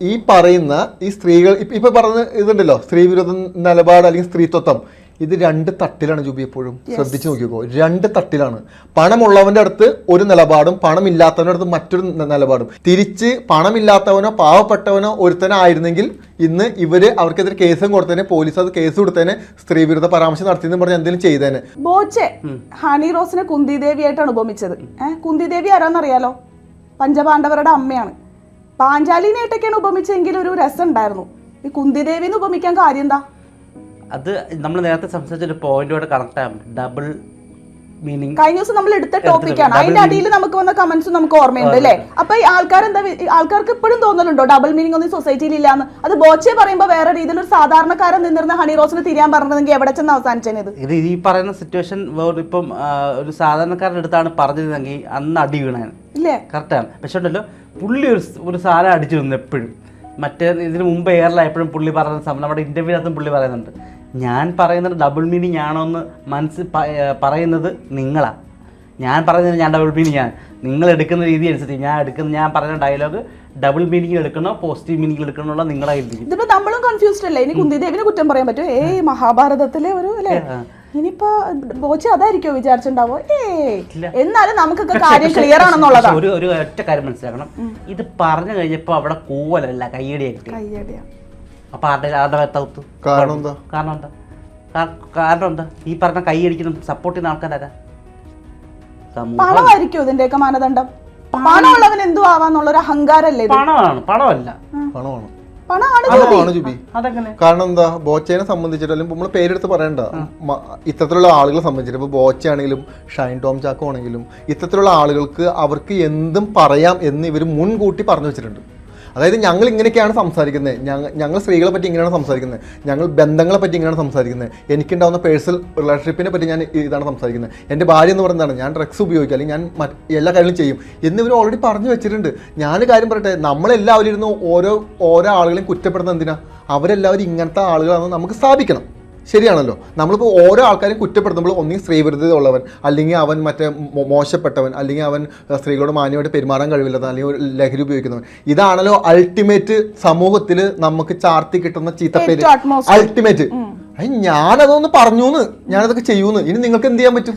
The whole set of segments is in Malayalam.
ഈ പറയുന്ന ഈ സ്ത്രീകൾ ഇപ്പ- പറഞ്ഞ ഇതുണ്ടല്ലോ സ്ത്രീ വിരുദ്ധ നിലപാട് അല്ലെങ്കിൽ സ്ത്രീത്വത്വം ഇത് രണ്ട് തട്ടിലാണ് ജൂബി എപ്പോഴും ശ്രദ്ധിച്ചു നോക്കിക്കോ. രണ്ട് തട്ടിലാണ്. പണമുള്ളവന്റെ അടുത്ത് ഒരു നിലപാടും പണമില്ലാത്തവന്റെ അടുത്ത് മറ്റൊരു നിലപാടും. തിരിച്ച് പണമില്ലാത്തവനോ പാവപ്പെട്ടവനോ ഒരുത്തനായിരുന്നെങ്കിൽ ഇന്ന് ഇവർ അവർക്കെതിരെ കേസും കൊടുത്തേനെ പോലീസ് അത് കേസ് കൊടുത്തേനെ സ്ത്രീ വിരുദ്ധ പരാമർശം നടത്തിയെന്ന് പറഞ്ഞ എന്തെങ്കിലും ചെയ്തേനെ. ബോച്ചെ ഹണി റോസിനെ കുന്തിദേവിയായിട്ടാണ് ഉപമിച്ചത്. കുന്തിദേവി ആരാന്നറിയാലോ? പഞ്ചപാണ്ഡവരുടെ അമ്മയാണ്. പാഞ്ചാലിനെയായിട്ടൊക്കെയാണ് ഉപമിച്ചെങ്കിൽ ഒരു രസം ഉണ്ടായിരുന്നു ഈ കുന്തിദേവിന്ന് ഉപമിക്കാൻ കാര്യം എന്താ? അത് നമ്മൾ നേരത്തെ സംസാരിച്ച ഒരു പോയിന്റോട് കണക്ട് ആകും ഡബിൾ മീനിങ് കഴിഞ്ഞ ദിവസം നമ്മൾ എടുത്ത ടോപ്പിക്കാണ് അതിന്റെ അടിയിൽ നമുക്ക് വന്ന കമന്റ്സ് നമുക്ക് ഓർമ്മയുണ്ട് അല്ലേ? അപ്പൊ ഈ ആൾക്കാർ എന്താ ആൾക്കാർക്ക് ഇപ്പോഴും തോന്നലുണ്ടോ? ഡബിൾ മീനിങ് ഒന്നും സൊസൈറ്റിയിൽ ഇല്ലാന്ന് അത് ബോച്ചെ പറയുമ്പോ വേറെ രീതിയിൽ ഒരു സാധാരണക്കാരൻ നിന്നിരുന്ന ഹണി റോസിന് തിരിയാൻ പറഞ്ഞതെങ്കിൽ എവിടെ ചെന്ന് അവസാനിച്ചത് ഇത് ഈ പറയുന്ന സിറ്റുവേഷൻ ഇപ്പം ഒരു സാധാരണക്കാരുടെ അടുത്താണ് പറഞ്ഞിരുന്നെങ്കിൽ അന്ന് അടി വീണാണ് ഇല്ലേ? ആണ്. പക്ഷെ ഉണ്ടല്ലോ പുള്ളി ഒരു ഒരു സാധനം അടിച്ചു എപ്പോഴും. മറ്റേ ഇതിന് മുമ്പ് എയറിലായപ്പോഴും പുള്ളി പറയുന്ന സമയം നമ്മുടെ ഇന്റർവ്യൂവിനകത്തും പുള്ളി പറയുന്നുണ്ട്. ഞാൻ പറയുന്നത് ഡബിൾ മീനിങ് ആണോ എന്ന് മനസ്സ് പറയുന്നത് നിങ്ങളാണ് ഞാൻ പറയുന്നത് ഞാൻ ഡബിൾ മീനിങ് ആണ്. നിങ്ങൾ എടുക്കുന്ന രീതി അനുസരിച്ച് ഞാൻ എടുക്കുന്ന ഞാൻ പറയുന്ന ഡയലോഗ് ഡബിൾ മീനിങ് എടുക്കണോ പോസിറ്റീവ് മീനിങ് എടുക്കണോ നിങ്ങളായിരിക്കും. ഇതിപ്പോ നമ്മളും കൺഫ്യൂസ്ഡ് അല്ലേ? ഇനി കുന്തിദേവിനെ കുറ്റം പറയാൻ പറ്റുമോ ഏ മഹാഭാരതത്തിലെ ഒരു അല്ലേ? ഇനിയിപ്പോ ബോച്ച് അതായിരിക്കോ വിചാരിച്ചിണ്ടാവോ ഏ എന്നാലും നമുക്കൊക്കെ കാര്യം ക്ലിയർ ആണെന്നുള്ളതാണ് ഒരു ഒരു ഒറ്റ കാര്യം മനസ്സിലാക്കണം. ഇത് പറഞ്ഞു കഴിഞ്ഞപ്പോ അവിടെ കൂവലല്ല കയ്യടിയായിട്ട്. കയ്യടിയാ. അപ്പൊ ആരുടെ ആരുടെ ഭാഗത്താവത്തു കാരണം എന്താ? കാരണം എന്താ? കാരണം എന്താ? ഈ പറഞ്ഞ കൈയടിക്കുന്ന സപ്പോർട്ട് ചെയ്യുന്ന ആൾക്കാരാ പണമായിരിക്കും ഇതിന്റെയൊക്കെ മാനദണ്ഡം. പണമുള്ളവൻ എന്തു ആവാന്നുള്ള ഒരു അഹങ്കാരല്ലേ ഇത്? പണമാണ്. പണമല്ല. പണമാണ്. കാരണം എന്താ? ബോച്ചയെ സംബന്ധിച്ചിട്ട് അല്ലെങ്കിൽ നമ്മൾ പേരെടുത്ത് പറയണ്ട. ഇത്തരത്തിലുള്ള ആളുകളെ സംബന്ധിച്ചിട്ട് ഇപ്പോൾ ബോച്ച ആണെങ്കിലും ഷൈൻ ടോം ചാക്കോ ആണെങ്കിലും ഇത്തരത്തിലുള്ള ആളുകൾക്ക് അവർക്ക് എന്തും പറയാം എന്ന് ഇവർ മുൻകൂട്ടി പറഞ്ഞു വെച്ചിട്ടുണ്ട്. അതായത് ഞങ്ങൾ ഇങ്ങനെയൊക്കെയാണ് സംസാരിക്കുന്നത്. ഞങ്ങൾ സ്ത്രീകളെ പറ്റി ഇങ്ങനെയാണ് സംസാരിക്കുന്നത്. ഞങ്ങൾ ബന്ധങ്ങളെ പറ്റി ഇങ്ങനെയാണ് സംസാരിക്കുന്നത്. എനിക്കുണ്ടാവുന്ന പേഴ്സണൽ റിലേഷൻഷിപ്പിനെ പറ്റി ഞാൻ ഇതാണ് സംസാരിക്കുന്നത്. എന്റെ ഭാര്യ എന്ന് പറയുന്നതാണ് ഞാൻ ഡ്രഗ്സ് ഉപയോഗിക്കുക അല്ലെങ്കിൽ ഞാൻ എല്ലാ കാര്യങ്ങളും ചെയ്യും. എന്നിവർ ഓൾറെഡി പറഞ്ഞു വെച്ചിട്ടുണ്ട്. ഞാൻ കാര്യം പറയട്ടെ നമ്മളെല്ലാവരും ഇരുന്ന് ഓരോ ഓരോ ആളുകളെയും കുറ്റപ്പെടുന്നത് എന്തിനാ? അവരെല്ലാവരും ഇങ്ങനത്തെ ആളുകളാണെന്ന് നമുക്ക് സ്ഥാപിക്കണം. ശരിയാണല്ലോ. നമ്മളിപ്പോൾ ഓരോ ആൾക്കാരെയും കുറ്റപ്പെടുത്തുമ്പോൾ ഒന്നെങ്കിൽ സ്ത്രീവിരുദ്ധത ഉള്ളവൻ അല്ലെങ്കിൽ അവൻ മറ്റേ മോശപ്പെട്ടവൻ അല്ലെങ്കിൽ അവൻ സ്ത്രീകളോട് മാന്യമായിട്ട് പെരുമാറാൻ കഴിവില്ലാത്ത അല്ലെങ്കിൽ ഒരു ലഹരി ഉപയോഗിക്കുന്നവൻ. ഇതാണല്ലോ അൾട്ടിമേറ്റ് സമൂഹത്തിൽ നമുക്ക് ചാർത്തി കിട്ടുന്ന ചീത്തപ്പേര്. അൾട്ടിമേറ്റ് ഞാനതൊന്ന് പറഞ്ഞു ഞാനതൊക്കെ ചെയ്യൂന്ന്. ഇനി നിങ്ങൾക്ക് എന്ത് ചെയ്യാൻ പറ്റും?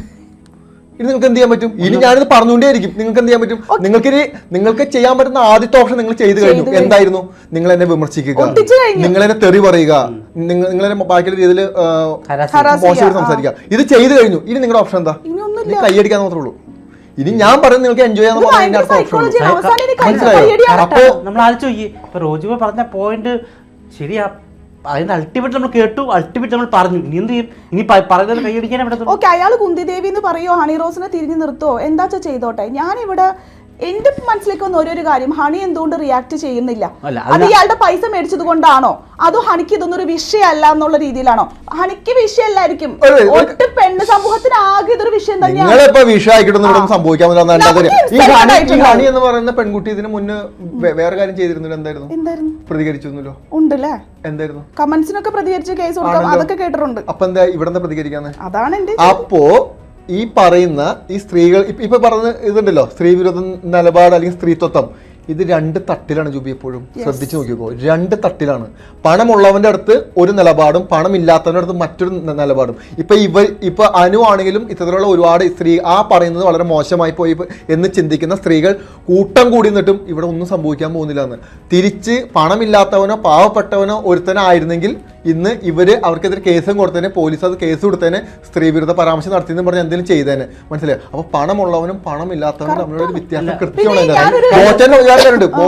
ഇനി നിങ്ങൾക്ക് എന്ത് ചെയ്യാൻ പറ്റും? ഇനി ഞാനിത് പറഞ്ഞുകൊണ്ടേയിരിക്കും. നിങ്ങൾക്ക് എന്ത് ചെയ്യാൻ പറ്റും? നിങ്ങൾക്ക് ഇനി നിങ്ങൾക്ക് ചെയ്യാൻ പറ്റുന്ന ആദ്യത്തെ ഓപ്ഷൻ നിങ്ങൾ ചെയ്തു കഴിഞ്ഞു. എന്തായിരുന്നു? നിങ്ങൾ എന്നെ വിമർശിക്കുക നിങ്ങൾ എന്നെ തെറി പറയുക. നിങ്ങൾ എന്നെ ബാക്കിയുള്ള രീതിയിൽ മോശമായിട്ട് സംസാരിക്കുക. ഇത് ചെയ്തു കഴിഞ്ഞു. ഇനി നിങ്ങളുടെ ഓപ്ഷൻ എന്താ? കൈയടിക്കാൻ മാത്രമേ ഉള്ളൂ. ഇനി ഞാൻ പറയുന്നത് നിങ്ങൾക്ക് എൻജോയ് ചെയ്യാൻ മനസ്സിലായോ? അപ്പോ നമ്മൾ ആലോചിച്ച് നോക്കി. ഇപ്പൊ പറഞ്ഞ പോയിന്റ് ശരിയാ. അതിന്റെ അൾട്ടിമേറ്റ് നമ്മൾ കേട്ടു അൾട്ടിമേറ്റ് നമ്മൾ പറഞ്ഞു. ഇനി എന്ത് ചെയ്യും? ഇനി പറയുന്നത് കൈയടിക്കാൻ ഓക്കെ അയാൾ കുന്തിദേവി എന്ന് പറയോ? ഹണി റോസിനെ തിരിഞ്ഞു നിർത്തോ എന്താച്ചാ ചെയ്തോട്ടെ? ഞാനിവിടെ എന്റെ മനസ്സിലേക്ക് വന്ന ഓരോരു കാര്യം ഹണി എന്തുകൊണ്ട് റിയാക്ട് ചെയ്യുന്നില്ല? അല്ല, അത് ഇയാളുടെ പൈസ മേടിച്ചത് കൊണ്ടാണോ അതോ ഹണിക്ക് ഇതൊന്നും ഒരു വിഷയമല്ല എന്നുള്ള രീതിയിലാണോ? ഹണിക്ക് വിഷയമല്ലായിരിക്കും ഒട്ട് പെണ്ണ് സമൂഹത്തിന് ആകെ ഇതൊരു വിഷയം തന്നെയാണ്. എന്ന് പറയുന്ന പെൺകുട്ടി ഇതിന് മുന്നേ വേറെ കാര്യം ചെയ്തിരുന്നില്ല എന്തായിരുന്നു? എന്തായിരുന്നു? പ്രതികരിച്ചിരുന്നല്ലോ. ഉണ്ടല്ലേ? എന്തായിരുന്നു? കമന്റ്സിനൊക്കെ പ്രതികരിച്ച് കേസ് അതൊക്കെ കേട്ടിട്ടുണ്ട്. അപ്പൊ എന്താ ഇവിടെ പ്രതികരിക്കാന്ന്? അതാണ് എന്റെ അപ്പോ ഈ പറയുന്ന ഈ സ്ത്രീകൾ ഇപ്പം ഇപ്പൊ പറഞ്ഞ ഇതുണ്ടല്ലോ സ്ത്രീ വിരുദ്ധ നിലപാട് അല്ലെങ്കിൽ സ്ത്രീത്വത്വം ഇത് രണ്ട് തട്ടിലാണ് ജൂബി എപ്പോഴും ശ്രദ്ധിച്ചു നോക്കിക്കോ. രണ്ട് തട്ടിലാണ്. പണമുള്ളവന്റെ അടുത്ത് ഒരു നിലപാടും പണമില്ലാത്തവന്റെ അടുത്ത് മറ്റൊരു നിലപാടും. ഇപ്പൊ ഇവ ഇപ്പൊ അനു ആണെങ്കിലും ഇത്തരത്തിലുള്ള ഒരുപാട് സ്ത്രീ ആ പറയുന്നത് വളരെ മോശമായി പോയി എന്ന് ചിന്തിക്കുന്ന സ്ത്രീകൾ കൂട്ടം കൂടി നിന്നിട്ടും ഇവിടെ ഒന്നും സംഭവിക്കാൻ പോകുന്നില്ല എന്ന്. തിരിച്ച് പണമില്ലാത്തവനോ പാവപ്പെട്ടവനോ ഒരുത്തനായിരുന്നെങ്കിൽ ഇന്ന് ഇവർ അവർക്കെതിരെ കേസും കൊടുത്തേനെ പോലീസ് അത് കേസ് കൊടുത്തേനെ സ്ത്രീ വിരുദ്ധ പരാമർശം നടത്തിയെന്ന് പറഞ്ഞ് എന്തെങ്കിലും ചെയ്തേനെ. മനസ്സിലായോ? അപ്പൊ പണമുള്ളവനും പണമില്ലാത്തവനും തമ്മിലുള്ള ഒരു വ്യത്യാസം കൃത്യമാണ് പിന്നെ ഇപ്പോ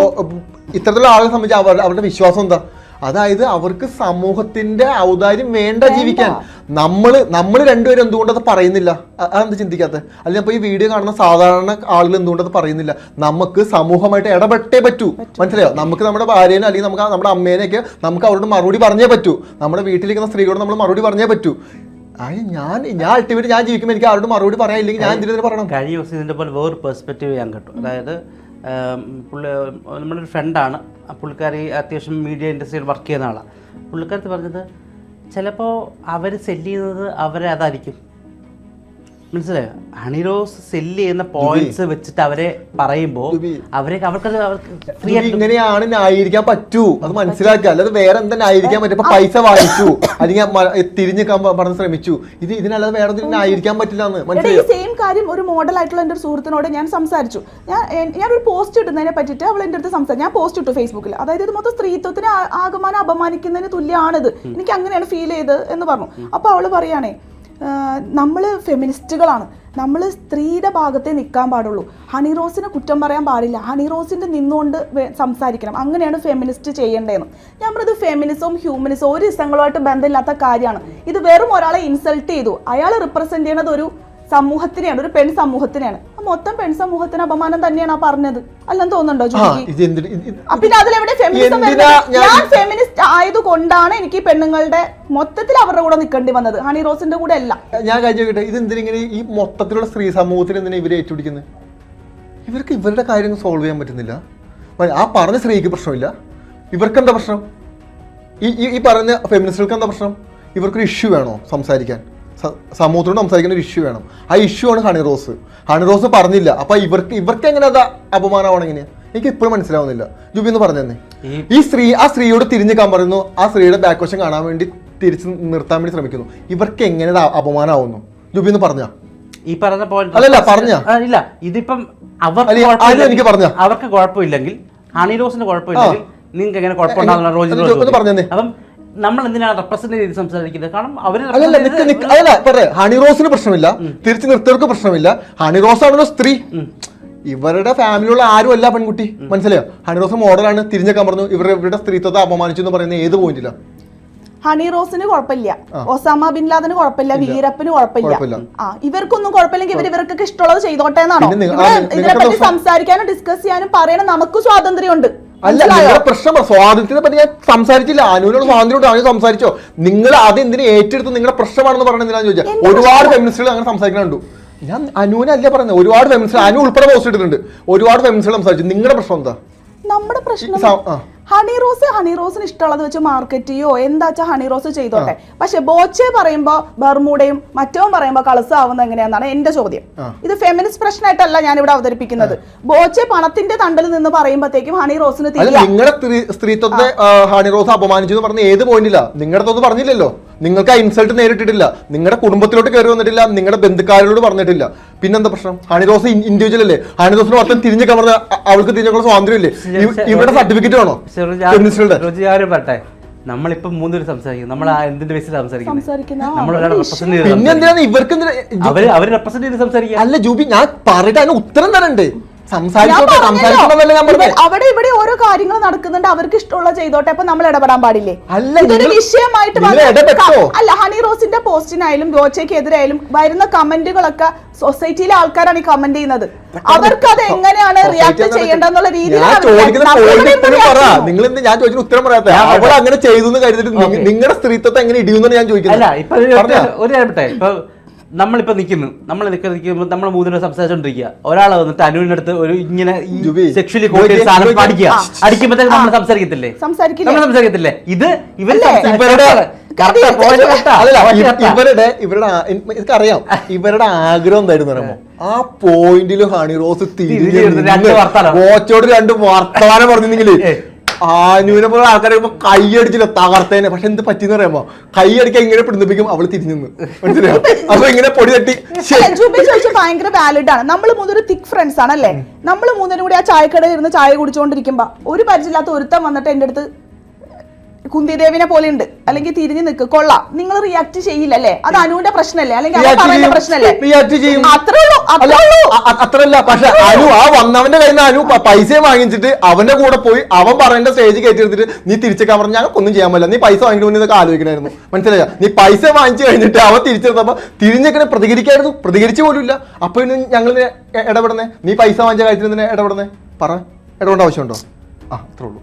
ഇത്തരത്തിലുള്ള ആളുകളെ സംബന്ധിച്ച് അവർ അവരുടെ വിശ്വാസം എന്താ? അതായത് അവർക്ക് സമൂഹത്തിന്റെ ഔദാര്യം വേണ്ട ജീവിക്കാൻ. നമ്മൾ നമ്മൾ രണ്ടുപേരും എന്തുകൊണ്ടത് പറയുന്നില്ല? അതെന്ത് ചിന്തിക്കാത്ത? അല്ലെങ്കിൽ അപ്പൊ ഈ വീഡിയോ കാണുന്ന സാധാരണ ആളുകൾ എന്തുകൊണ്ടത് പറയുന്നില്ല? നമുക്ക് സമൂഹമായിട്ട് ഇടപെട്ടേ പറ്റൂ. മനസ്സിലായോ? നമുക്ക് നമ്മുടെ ഭാര്യേനെ അല്ലെങ്കിൽ നമുക്ക് നമ്മുടെ അമ്മേനെയൊക്കെ നമുക്ക് അവരോട് മറുപടി പറഞ്ഞേ പറ്റൂ. നമ്മുടെ വീട്ടിലിരിക്കുന്ന സ്ത്രീകളോട് നമ്മൾ മറുപടി പറഞ്ഞേ പറ്റൂ. അയ്യ ഞാൻ ഞാൻ അൾട്ടിമേറ്റ് ഞാൻ ജീവിക്കുമ്പോൾ എനിക്ക് അവരോട് മറുപടി പറയാനില്ലെങ്കിൽ ഞാൻ എന്തിനു പറയണം? കഴിഞ്ഞ ദിവസം ഇതിന്റെ പോലെ വേറൊരു പെർസ്പെക്റ്റീവ് ഞാൻ കേട്ടു. അതായത് പുള്ളി നമ്മുടെ ഫ്രണ്ടാണ് പുള്ളിക്കാരി അത്യാവശ്യം മീഡിയ ഇൻഡസ്ട്രിയിൽ വർക്ക് ചെയ്യുന്ന ആളാണ് പുള്ളിക്കാരത്ത് പറഞ്ഞത് ചിലപ്പോൾ അവർ സെല്ല് ചെയ്യുന്നത് അവരെ മനസ്സിലായോ? ഹണിറോസ് സെല്ല് ചെയ്യുന്ന പോയിന്റ്സ് വെച്ചിട്ട് അവരെ പറയുമ്പോ അവരെ അവർക്ക് ഫ്രീ ഇങ്ങനെയാണ് ന്യായീകരിക്കാൻ പറ്റൂ. അത് മനസ്സിലാക്കുക. അല്ലാതെ വേറെ എന്താ ന്യായീകരിക്കാൻ പറ്റും ഇപ്പൊ പൈസ വാങ്ങിച്ചു. അല്ലെങ്കിൽ തിരിഞ്ഞു പറഞ്ഞ് ശ്രമിച്ചു. ഇത് ഇതിനല്ലാതെ വേറെ എന്തെങ്കിലും ന്യായീകരിക്കാൻ പറ്റില്ല എന്ന് മനസ്സിലായി? സെയിം കാര്യം ഒരു മോഡൽ ആയിട്ടുള്ള എന്റെ ഒരു സുഹൃത്തിനോട് ഞാൻ സംസാരിച്ചു. ഞാൻ ഞാനൊരു പോസ്റ്റ് ഇടുന്നതിനെ പറ്റിട്ട് അവൾ എന്റെ അടുത്ത് സംസാരിച്ചു. ഞാൻ പോസ്റ്റ് ഇട്ടു ഫേസ്ബുക്കിൽ അതായത് ഇത് മൊത്തം സ്ത്രീത്വത്തിന് ആകമാനം അപമാനിക്കുന്നതിന് തുല്യമാണിത്. എനിക്ക് അങ്ങനെയാണ് ഫീൽ ചെയ്ത് എന്ന് പറഞ്ഞു. അപ്പോൾ അവൾ പറയുകയാണേ നമ്മൾ ഫെമിനിസ്റ്റുകളാണ് നമ്മൾ സ്ത്രീയുടെ ഭാഗത്തെ നിൽക്കാൻ പാടുള്ളൂ. ഹണി റോസിനെ കുറ്റം പറയാൻ പാടില്ല. ഹണി റോസിന്റെ നിന്നുകൊണ്ട് സംസാരിക്കണം. അങ്ങനെയാണ് ഫെമിനിസ്റ്റ് ചെയ്യേണ്ടതെന്ന്. പറഞ്ഞത് ഫെമിനിസവും ഹ്യൂമനിസവും ഒരു ഇസങ്ങളുമായിട്ട് ബന്ധമില്ലാത്ത കാര്യമാണ്. ഇത് വെറും ഒരാളെ ഇൻസൾട്ട് ചെയ്തു. അയാൾ റിപ്രസെന്റ് ചെയ്യണത് ഒരു സമൂഹത്തിനെയാണ് ഒരു പെൺ സമൂഹത്തിനെയാണ്. മൊത്തം പെൺ സമൂഹത്തിന് അപമാനം തന്നെയാണ് ആ പറഞ്ഞത്. അല്ലെന്ന് തോന്നുന്നുണ്ടോ എന്തിന് പിന്നെ അതിലെവിടെ ഫെമിനിസം ഞാൻ- ഫെമിനിസ്റ്റ് ആയതുകൊണ്ടാണ് എനിക്ക് പെണ്ണുങ്ങളുടെ മൊത്തത്തിൽ അവരുടെ കൂടെ നിൽക്കേണ്ടി വന്നത്. ഹണി റോസിന്റെ കൂടെ അല്ല. ഞാൻ ചോദിക്കട്ടെ ഇത് എന്തിനിങ്ങനെ ഈ മൊത്തത്തിലുള്ള സ്ത്രീ സമൂഹത്തിന് എന്തിനാ ഇവരെ ഏറ്റുപിടിക്കുന്നത് ഇവർക്ക് ഇവരുടെ കാര്യങ്ങൾ സോൾവ് ചെയ്യാൻ പറ്റുന്നില്ല. ആ പറഞ്ഞ സ്ത്രീക്ക് പ്രശ്നമില്ല. ഇവർക്ക് എന്താ പ്രശ്നം? ഈ- ഈ പറഞ്ഞ ഫെമിനിസ്റ്റുകൾക്ക് എന്താ പ്രശ്നം? ഇവർക്കൊരു ഇഷ്യൂ വേണോ സംസാരിക്കാൻ? സമൂഹത്തിനോട് സംസാരിക്കുന്ന ഒരു ഇഷ്യൂ വേണം. ആ ഇഷ്യൂ ആണ് ഹണി റോസ്. ഹണി റോസ് പറഞ്ഞില്ല. അപ്പൊ ഇവർക്ക് ഇവർക്ക് എങ്ങനെ അത് അപമാനമാണ് എങ്ങനെയാ? എനിക്ക് ഇപ്പോഴും മനസ്സിലാവുന്നില്ല. ജുബി എന്ന് പറഞ്ഞു തന്നെ. ഈ- സ്ത്രീ ആ സ്ത്രീയോട് തിരിഞ്ഞിക്കാൻ പറയുന്നു. ആ സ്ത്രീയുടെ ബാക്ക് വശം കാണാൻ വേണ്ടി തിരിച്ച് നിർത്താൻ വേണ്ടി ശ്രമിക്കുന്നു. ഇവർക്ക് എങ്ങനെ അപമാനാവുന്നു അപമാനമാവുന്നു? ജുബി എന്ന് പറഞ്ഞ? ഈ പറഞ്ഞ പോയിന്റ് അല്ലല്ല, പറഞ്ഞ? ഇല്ല. ഇതിപ്പം അല്ല, എനിക്ക് പറഞ്ഞ? അവർക്ക് കുഴപ്പമില്ലെങ്കിൽ ഹണി റോസിന് കുഴപ്പമില്ലെങ്കിൽ നിങ്ങൾക്ക് എങ്ങനെ കുഴപ്പമുണ്ടാകുന്ന റോജി റോജിന്. അപ്പം നമ്മൾ എന്തിനാണ് റെപ്രസെന്റ് ചെയ്ത് സംസാരിക്കുന്നത്? കാരണം അവർ പറയാ. ഹണി റോസിന് പ്രശ്നമില്ല. തിരിച്ചു നിർത്തിയവർക്ക് പ്രശ്നമില്ല. ഹണി റോസ് ആണല്ലോ സ്ത്രീ ഇവരുടെ ഫാമിലിയുള്ള ആരും അല്ല പെൺകുട്ടി. മനസ്സിലായോ? ഹണി റോസ് മോഡലാണ് തിരിഞ്ഞേക്കാൻ പറഞ്ഞു. ഇവർ ഇവരുടെ സ്ത്രീത്വത്തെ അപമാനിച്ചു എന്ന് പറയുന്ന ഏത് പോയിന്റില്ല ഹണി റോസിന് കുഴപ്പമില്ല. ഒസാമ ബിൻ ലാദന് കുഴപ്പമില്ല. വീരപ്പന് കുഴപ്പമില്ല. ആ ഇവർക്കൊന്നും കുഴപ്പമില്ലെങ്കിൽ ഇവർ ഇവർക്കൊക്കെ ഇഷ്ടമുള്ളത് ചെയ്തോട്ടെ എന്നാണോ? ഇതിനെപ്പറ്റി സംസാരിക്കാനും ഡിസ്കസ് ചെയ്യാനും പറയണം. നമുക്ക് സ്വാതന്ത്ര്യമുണ്ട്. അല്ല നിങ്ങളുടെ പ്രശ്നം സ്വാതന്ത്ര്യത്തെ പറ്റി ഞാൻ സംസാരിച്ചില്ല. അനുവിനോട് സ്വാതന്ത്ര്യം അനു സംസാരിച്ചോ? നിങ്ങൾ അത് എന്തിനു ഏറ്റെടുത്ത് നിങ്ങളുടെ പ്രശ്നമാണെന്ന് പറഞ്ഞ എന്തിനാന്ന് ചോദിച്ചാൽ ഒരുപാട് ഫെമിനിസ്റ്റുകൾ അങ്ങനെ സംസാരിക്കുന്നുണ്ട് ഞാൻ അനുവിനല്ല പറയുന്നത്. ഒരുപാട് ഫെമിനിസ്റ്റ് അനു ഉൾപ്പെടെ പോസ്റ്റ് ഇട്ടിട്ടുണ്ട്. ഒരുപാട് ഫെമിനിസ്റ്റുകൾ സംസാരിച്ചു. നിങ്ങളുടെ പ്രശ്നം എന്താ? നമ്മുടെ പ്രശ്നം. ഹണി റോസ് ഹണി റോസിന് ഇഷ്ടമുള്ളത് വെച്ച് മാർക്കറ്റ് ചെയ്യോ? എന്താ വെച്ചാൽ ഹണി റോസ് ചെയ്തോട്ടെ? പക്ഷെ ബോച്ചെ പറയുമ്പോ ബർമൂടയും മറ്റവും പറയുമ്പോ കളസാവുന്നത് എങ്ങനെയാണെന്നാണ് എന്റെ ചോദ്യം. ഇത് ഫെമിനിസ്റ്റ് പ്രശ്നമായിട്ടല്ല ഞാൻ ഇവിടെ അവതരിപ്പിക്കുന്നത് ബോച്ചെ പണത്തിന്റെ തണ്ടിൽ നിന്ന് പറയുമ്പോഴത്തേക്കും ഹണി റോസിന് നിങ്ങളുടെ സ്ത്രീത്വത്തെ ഹണി റോസ് അപമാനിച്ചു പറഞ്ഞ ഏത് പോയിന്റില്ല നിങ്ങളുടെ പറഞ്ഞില്ലല്ലോ. നിങ്ങൾക്ക് ആ ഇൻസൾട്ട് നേരിട്ടിട്ടില്ല. നിങ്ങളുടെ കുടുംബത്തിലോട്ട് കയറി വന്നിട്ടില്ല. നിങ്ങളുടെ ബന്ധുക്കാരോട് പറഞ്ഞിട്ടില്ല. പിന്നെന്താ പ്രശ്നം? ഹണിറോസ് ഇൻഡിവിജ്വൽ അല്ലേ? ഹണിദോസിന് മൊത്തം തിരിഞ്ഞു കമർന്ന അവൾക്ക് തിരിഞ്ഞുള്ള സ്വാതന്ത്ര്യം ഇല്ലേ? ഇവ- ഇവിടെ സർട്ടിഫിക്കറ്റ് വേണോ? പറട്ടെ? നമ്മളിപ്പോ മൂന്നുപേര് സംസാരിക്കും നമ്മൾ ആ എന്തിന്റെ ബേസിൽ സംസാരിക്കുന്നത്? നമ്മൾ ഒരാളെ റെപ്രസെന്റ് ചെയ്ത് പിന്നെ സംസാരിക്കും. എന്തിനാണ് ഇവർക്ക് അവർ അവർ റെപ്രസെന്റ് ചെയ്ത് സംസാരിക്കുക. അല്ല ജൂബി ഞാൻ പറയട്ടെ അതിന് ഉത്തരം തരണ്ടേ. അവിടെ ഇവിടെ ഓരോ കാര്യങ്ങൾ നടക്കുന്നുണ്ട്. അവർക്ക് ഇഷ്ടമുള്ള ചെയ്തോട്ടെ അപ്പൊ നമ്മൾ ഇടപെടാൻ പാടില്ലേ? അല്ല, ഇതൊരു വിഷയമായിട്ട് അല്ല ഹണി റോസിന്റെ പോസ്റ്റിനായാലും ഗോച്ചയ്ക്കെതിരായാലും വരുന്ന കമന്റുകളൊക്കെ സൊസൈറ്റിയിലെ ആൾക്കാരാണ് ഈ കമന്റ് ചെയ്യുന്നത്. അവർക്ക് അത് എങ്ങനെയാണ് റിയാക്ട് ചെയ്യേണ്ടെന്നുള്ള രീതിയിൽ ഞാൻ ചോദിക്കുന്ന ഉത്തരം പറയാത്ത ഞാൻ അവൾ അങ്ങനെ ചെയ്തു കരുതിട്ട് നിങ്ങളുടെ സ്ത്രീത്വത്തെ എങ്ങനെ ഇടിയുമെന്നാണ് ഞാൻ ചോദിക്കുന്നത്. നമ്മളിപ്പോ നിൽക്കുന്നു. നമ്മൾ നിൽക്കുമ്പോൾ നമ്മൾ മൂന്നിനെ സംസാരിച്ചോണ്ടിരിക്കുക. ഒരാൾ വന്നിട്ട് അനുവിന്റെ അടുത്ത് ഒരു ഇങ്ങനെ സെക്ഷലി സാധനം അടിക്കുക. അടിക്കുമ്പോഴത്തേക്ക് നമ്മൾ സംസാരിക്കത്തില്ലേ? സംസാരിക്കില്ല. നമ്മൾ സംസാരിക്കത്തില്ലേ? ഇത്? ഇവരുടെ. ഇവരുടെ ഇവരുടെ എനിക്കറിയാം. അറിയാം ഇവരുടെ ആഗ്രഹം എന്തായിരുന്നു പറയുമ്പോ ആ പോയിന്റിൽ ഹണി റോസ് തിരിഞ്ഞു രണ്ട്. കോച്ചോട് രണ്ട് വർത്തമാനം പറഞ്ഞിരുന്നെങ്കിൽ ഏ. ആനുവിനെ പോലെ ആൾക്കാരെ കൈയടിച്ചില്ല തകർത്തേനെ. പക്ഷെ എന്ത് പറ്റിയെന്ന് പറയുമ്പോ കൈയടിക്കാൻ ഇങ്ങനെ പിടിപ്പിക്കും അവൾ തിരിഞ്ഞു മനസ്സിലായോ? അപ്പൊ ഇങ്ങനെ പൊടി തട്ടി ഭയങ്കര വാലിഡ് ആണ്. നമ്മൾ മൂന്നൊരു തിക് ഫ്രണ്ട്സ് ആണല്ലേ? നമ്മൾ നമ്മൾ മൂന്നരും കൂടി ആ ചായക്കടയിൽ ഇരുന്ന് ചായ കുടിച്ചുകൊണ്ടിരിക്കുമ്പോ ഒരു പരിചയമില്ലാത്ത ഒരുത്തം വന്നിട്ട് എന്റെ അടുത്ത് കുന്തിദേവിനെ പോലെ ഉണ്ട് അല്ലെങ്കിൽ തിരിഞ്ഞു നിൽക്ക് കൊള്ളാം. നിങ്ങൾ റിയാക്ട് ചെയ്യില്ല അല്ലേ? അത് അനുവിന്റെ പ്രശ്നമല്ലേ? അല്ലെങ്കിൽ. പ്രശ്നമല്ലേ. അത്രേ ഉള്ളൂ. അത്രേ ഉള്ളൂ. അത്രല്ല പക്ഷെ അനു ആ വന്നവന്റെ കയ്യിൽ നിന്ന് അനു പൈസ വാങ്ങിച്ചിട്ട് അവന്റെ കൂടെ പോയി അവൻ പറയുന്ന സ്റ്റേജ് കയറ്റിയെടുത്തിട്ട് നീ തിരിച്ചേക്കാൻ പറഞ്ഞ ഞങ്ങൾക്കൊന്നും ചെയ്യാൻ പറ്റില്ല. നീ പൈസ വാങ്ങിക്കുമ്പോൾ ഇതൊക്കെ ആലോചിക്കണായിരുന്നു. മനസ്സിലായോ? നീ പൈസ വാങ്ങിച്ചു കഴിഞ്ഞിട്ട് അവൻ തിരിച്ചെടുത്തപ്പോ തിരിഞ്ഞേക്കണേ പ്രതികരിക്കായിരുന്നു. പ്രതികരിച്ചു പോലും ഇല്ല അപ്പൊ ഇനി ഞങ്ങൾ ഇടപെടുന്നേ? നീ പൈസ വാങ്ങിച്ച കാര്യത്തിൽ ഇടപെടുന്നേ? പറ. ഇടപെടേണ്ട ആവശ്യമുണ്ടോ? ആ അത്രേ ഉള്ളൂ.